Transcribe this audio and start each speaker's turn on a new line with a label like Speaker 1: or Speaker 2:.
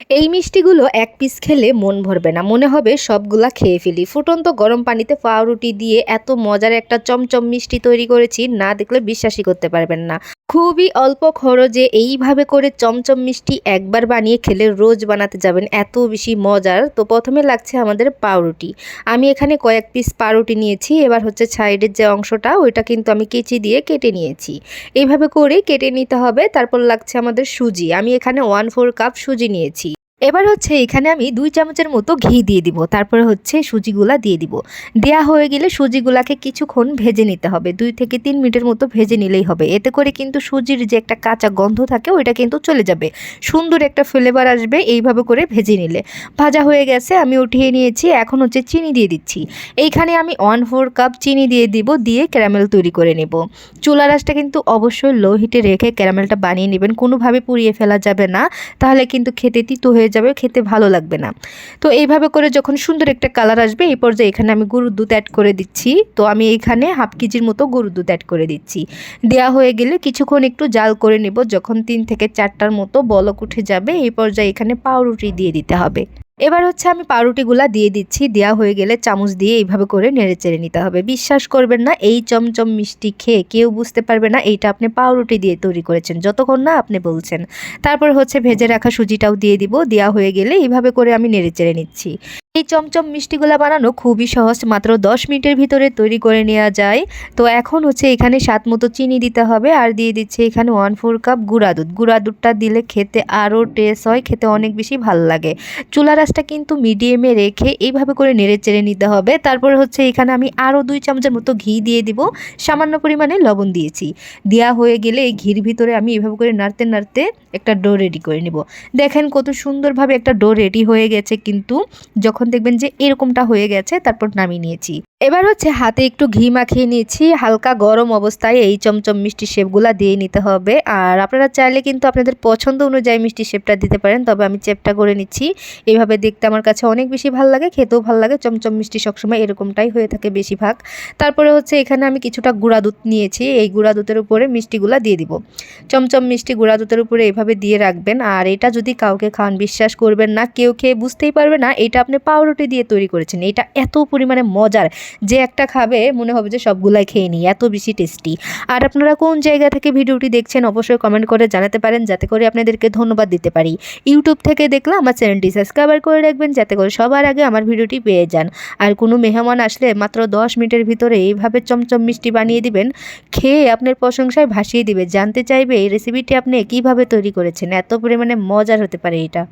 Speaker 1: এই মিষ্টিগুলো এক পিস খেলে মন ভরবে না। মনে হবে সবগুলা খেয়ে ফেলি। ফুটন্ত গরম পানিতে পাউরুটি দিয়ে এত মজার একটা চমচম মিষ্টি তৈরি করেছি, না দেখলে বিশ্বাসই করতে পারবেন না। খুবই অল্প খরচে এইভাবে করে চমচম মিষ্টি একবার বানিয়ে খেলে রোজ বানাতে যাবেন, এত বেশি মজার। তো প্রথমে লাগছে আমাদের পাউরুটি। আমি এখানে কয়েক পিস পাউরুটি নিয়েছি, এবার হচ্ছে সাইডের যে অংশটা, ওইটা কিন্তু আমি কেচি দিয়ে কেটে নিয়েছি। এইভাবে করে কেটে নিতে হবে, তারপর লাগছে আমাদের সুজি। আমি এখানে ওয়ান ফোর কাপ সুজি নিয়েছি। এবার হচ্ছে এখানে আমি দুই চামচের মতো ঘি দিয়ে দিব। তারপরে হচ্ছে সুজিগুলা দিয়ে দিব। দেয়া হয়ে গেলে সুজিগুলাকে কিছুক্ষণ ভেজে নিতে হবে। দুই থেকে তিন মিনিটের মতো ভেজে নিলেই হবে। এতে করে কিন্তু সুজির যে একটা কাঁচা গন্ধ থাকে, ওইটা কিন্তু চলে যাবে। সুন্দর একটা ফ্লেভার আসবে এইভাবে করে ভেজে নিলে। ভাজা হয়ে গেছে, আমি উঠিয়ে নিয়েছি। এখন হচ্ছে চিনি দিয়ে দিচ্ছি। এইখানে আমি ওয়ান ফোর কাপ চিনি দিয়ে দিব, দিয়ে ক্যারামেল তৈরি করে নেব। চুলা রাসটা কিন্তু অবশ্যই লো হিটে রেখে ক্যারামেলটা বানিয়ে নেবেন। কোনোভাবে পুড়িয়ে ফেলা যাবে না। তাহলে কিন্তু খেতে তিতো হয়ে যাবে, খেতে ভালো লাগবে না। তো এইভাবে করে যখন সুন্দর একটা কালার আসবে, এই পর্যায়ে এখানে আমি গরুর দুধ অ্যাড করে দিচ্ছি। তো আমি এখানে হাফ কেজির মতো গরুর দুধ অ্যাড করে দিচ্ছি। দেয়া হয়ে গেলে কিছুক্ষণ একটু জাল করে নেব, যখন তিন থেকে চারটার মতো বলক উঠে যাবে, এই পর্যায়ে এখানে পাউরুটি দিয়ে দিতে হবে। এবার হচ্ছে আমি পাউরুটিগুলা দিয়ে দিচ্ছি দেওয়া হয়ে গেলে চামচ দিয়ে এইভাবে করে নেড়ে চেড়ে নিতে হবে। বিশ্বাস করবেন না, এই চমচম মিষ্টি খেয়ে কেউ বুঝতে পারবে না এইটা আপনি পাউরুটি দিয়ে তৈরি করেছেন, যতক্ষণ না আপনি বলছেন। তারপর হচ্ছে ভেজে রাখা সুজিটাও দিয়ে দিব দেওয়া হয়ে গেলে এইভাবে করে আমি নেড়ে চেড়ে নিচ্ছি। এই চমচম মিষ্টিগুলা বানানো খুবই সহজ, মাত্র দশ মিনিটের ভিতরে তৈরি করে নেওয়া যায়। তো এখন হচ্ছে এখানে স্বাদ মতো চিনি দিতে হবে আর দিয়ে দিচ্ছে এখানে ওয়ান ফোর কাপ গুঁড়া দুধ। গুঁড়া দুধটা দিলে খেতে আরও টেস্ট হয়, খেতে অনেক বেশি ভালো লাগে। চুলা রাসটা কিন্তু মিডিয়ামে রেখে এইভাবে করে নেড়ে চেড়ে নিতে হবে। তারপর হচ্ছে এখানে আমি আরও দুই চামচের মতো ঘি দিয়ে দিব। সামান্য পরিমাণে লবণ দিয়েছি। দেওয়া হয়ে গেলে এই ঘির ভিতরে আমি এভাবে করে নাড়তে নাড়তে একটা ডো রেডি করে নিব। দেখেন কত সুন্দরভাবে একটা ডো রেডি হয়ে গেছে কিন্তু যখন দেখবেন যে এরকমটা হয়ে গেছে তারপর নামিয়ে নিয়েছি। এবার হচ্ছে হাতে একটু ঘি মাখিয়ে নিয়েছি, হালকা গরম অবস্থায় এই চমচম মিষ্টি শেপগুলা দিয়ে নিতে হবে। আর আপনারা চাইলে কিন্তু আপনাদের পছন্দ অনুযায়ী মিষ্টি শেপটা দিতে পারেন, তবে আমি চেপটা করে নিচ্ছি। এইভাবে দেখতে আমার কাছে অনেক বেশি ভালো লাগে, খেতেও ভালো লাগে, চমচম মিষ্টি সবসময় এরকমটাই হয়ে থাকে বেশিরভাগ। তারপরে হচ্ছে এখানে আমি কিছুটা গুঁড়া দুধ নিয়েছি, এই গুঁড়া দুধের উপরে মিষ্টিগুলা দিয়ে দিব। চমচম মিষ্টি গুঁড়া দুধের উপরে এভাবে দিয়ে রাখবেন, আর এটা যদি কাউকে খাওয়ান বিশ্বাস করবেন না, কেউ খেয়ে বুঝতেই পারবে না, এটা আপনি পাউরুটি দিয়ে তৈরি করেছেন, এটা এত পরিমাণে মজার যে একটা খাবে, মনে হবে যে সবগুলাই খেয়ে নিই, এত বেশি টেস্টি আর আপনারা কোন জায়গা থেকে ভিডিওটি দেখছেন, অবশ্যই কমেন্ট করে জানাতে পারেন, যাতে করে আপনাদেরকে ধন্যবাদ দিতে পারি। ইউটিউব থেকে দেখলে আমার চ্যানেলটি সাবস্ক্রাইবার করে রাখবেন, যাতে করে সবার আগে আমার ভিডিওটি পেয়ে যান। আর কোনো মেহমান আসলে মাত্র দশ মিনিটের ভিতরে এইভাবে চমচম মিষ্টি বানিয়ে দিবেন, খেয়ে আপনার প্রশংসায় ভাসিয়ে দিবে, জানতে চাইবে এই রেসিপিটি আপনি কীভাবে তৈরি করেছেন, এত পরিমাণে মজার হতে পারে এটা।